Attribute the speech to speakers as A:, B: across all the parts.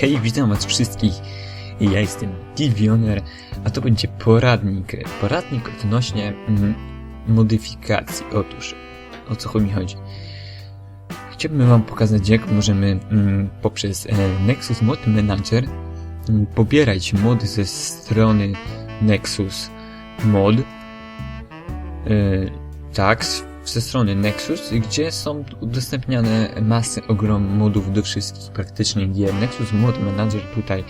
A: Hej, witam was wszystkich. Ja jestem Divioner, a to będzie poradnik. Poradnik odnośnie mm, modyfikacji. Otóż, o co mi chodzi? Chciałbym wam pokazać, jak możemy mm, poprzez e, Nexus Mod Manager mm, pobierać mody ze strony Nexus Mod. E, tak, ze strony Nexus, gdzie są udostępniane masy, ogrom modów do wszystkich praktycznie gier. Nexus Mod Manager tutaj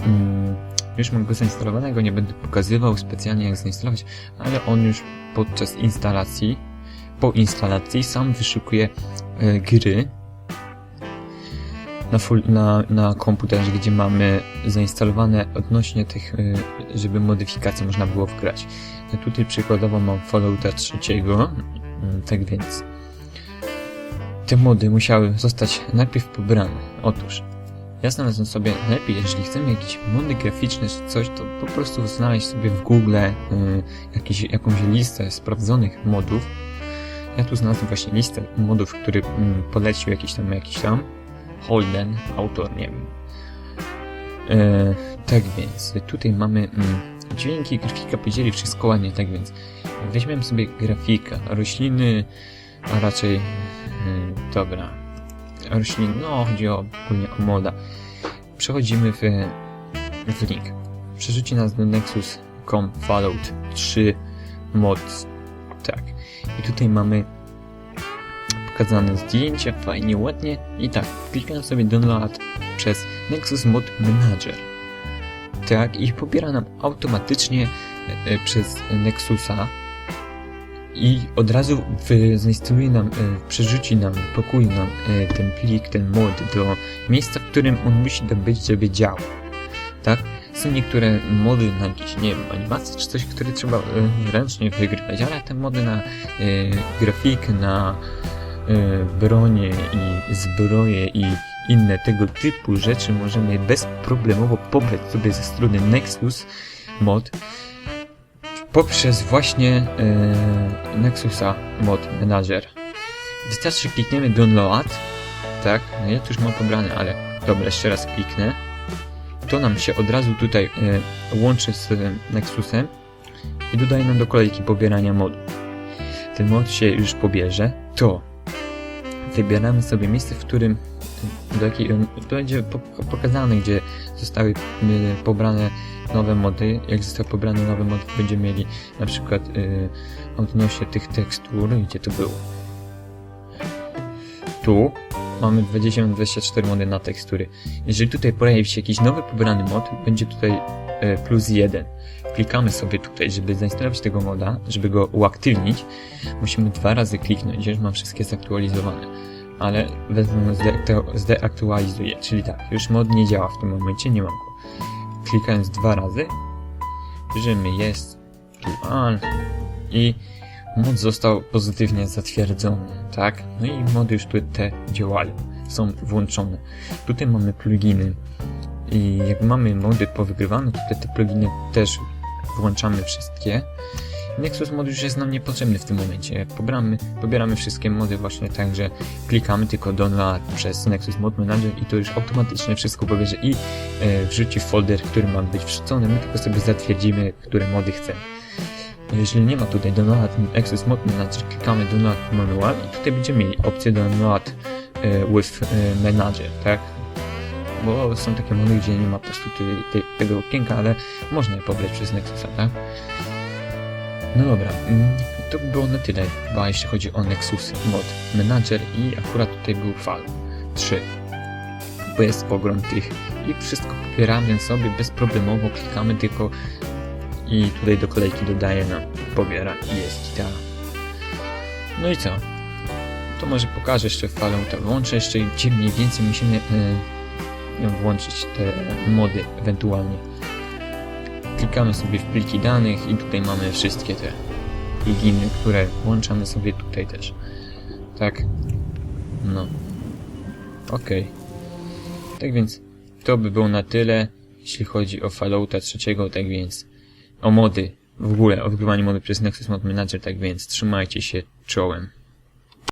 A: mm, już mam go zainstalowanego, nie będę pokazywał specjalnie jak zainstalować, ale on już podczas instalacji, po instalacji sam wyszukuje e, gry na, full, na, na komputerze, gdzie mamy zainstalowane odnośnie tych, e, żeby modyfikacje można było wgrać. Tutaj przykładowo mam Fallouta trzeciego, tak więc te mody musiały zostać najpierw pobrane. Otóż ja znalazłem sobie najlepiej, jeżeli chcemy jakieś mody graficzne czy coś, to po prostu znaleźć sobie w Google y, jakąś listę sprawdzonych modów. Ja tu znalazłem właśnie listę modów, który mm, polecił jakiś tam, jakiś tam Holden, autor, nie wiem. E, tak więc, tutaj mamy mm, dźwięki, grafika, podzieli wszystko ładnie, tak więc weźmiemy sobie grafika, rośliny, a raczej, y, dobra, roślin, no chodzi o, ogólnie o moda. Przechodzimy w, w link. Przerzuci nas do Nexus.com Fallout 3 mod. Tak. I tutaj mamy pokazane zdjęcia, fajnie, ładnie. I tak, klikam sobie download przez Nexus Mod Manager. Tak, i pobiera nam automatycznie e, e, przez Nexusa i od razu zainstaluje nam, e, przerzuci nam, pokuje nam e, ten plik, ten mod do miejsca, w którym on musi tam być, żeby działał. Tak? Są niektóre mody na jakieś, nie wiem, animacje czy coś, które trzeba e, ręcznie wygrywać, ale te mody na e, grafikę, na e, bronie i zbroje i inne tego typu rzeczy możemy bezproblemowo pobrać sobie ze strony Nexus Mod poprzez właśnie e, Nexusa Mod Manager. Wystarczy, klikniemy Download, tak, no ja to już mam pobrane, ale dobra, jeszcze raz kliknę. To nam się od razu tutaj e, łączy z e, Nexusem i dodaje nam do kolejki pobierania modu. Ten mod się już pobierze, to wybieramy sobie miejsce, w którym do jakiej, będzie po- pokazane, gdzie zostały pobrane nowe mody. Jak został pobrany nowy mod, będziemy mieli na przykład yy, odnośnie tych tekstur, gdzie to było. Tu mamy 20-24 mody na tekstury. Jeżeli tutaj pojawi się jakiś nowy pobrany mod, będzie tutaj yy, plus 1. Klikamy sobie tutaj, żeby zainstalować tego moda, żeby go uaktywnić, musimy dwa razy kliknąć, już mam wszystkie zaktualizowane. Ale wezmę, to zdeaktualizuję, czyli tak, już mod nie działa w tym momencie, nie mam go klikając dwa razy, bierzemy jest on i mod został pozytywnie zatwierdzony, tak? No i mody już tu te działają, są włączone. Tutaj mamy pluginy i jak mamy mody powygrywane, to te pluginy też włączamy wszystkie. Nexus mod już jest nam niepotrzebny w tym momencie. Pobramy, pobieramy wszystkie mody właśnie tak, że klikamy tylko download przez Nexus Mod Manager i to już automatycznie wszystko pobierze i e, wrzuci folder, który ma być wrzucony. My tylko sobie zatwierdzimy, które mody chcemy. Jeżeli nie ma tutaj download Nexus Mod Manager, klikamy download manual i tutaj będziemy mieli opcję download e, with e, manager, tak? Bo są takie mody, gdzie nie ma po prostu tej, tej, tego okienka, ale można je pobrać przez Nexusa, tak? No dobra, mm, to by było na tyle chyba jeśli chodzi o Nexus Mod Manager i akurat tutaj był fal 3. Bo jest tych i wszystko pobieramy sobie bezproblemowo, klikamy tylko i tutaj do kolejki dodaje nam pobiera i jest gitara. No i co? To może pokażę jeszcze falę, to włączę jeszcze gdzie mniej więcej musimy e, włączyć te mody ewentualnie klikamy sobie w pliki danych i tutaj mamy wszystkie te pluginy, które włączamy sobie tutaj też. Tak. No. Okej. Tak więc to by było na tyle, jeśli chodzi o Fallouta trzeciego, tak więc o mody, w ogóle o wygrywaniu mody przez Nexus Mod Manager, tak więc trzymajcie się czołem.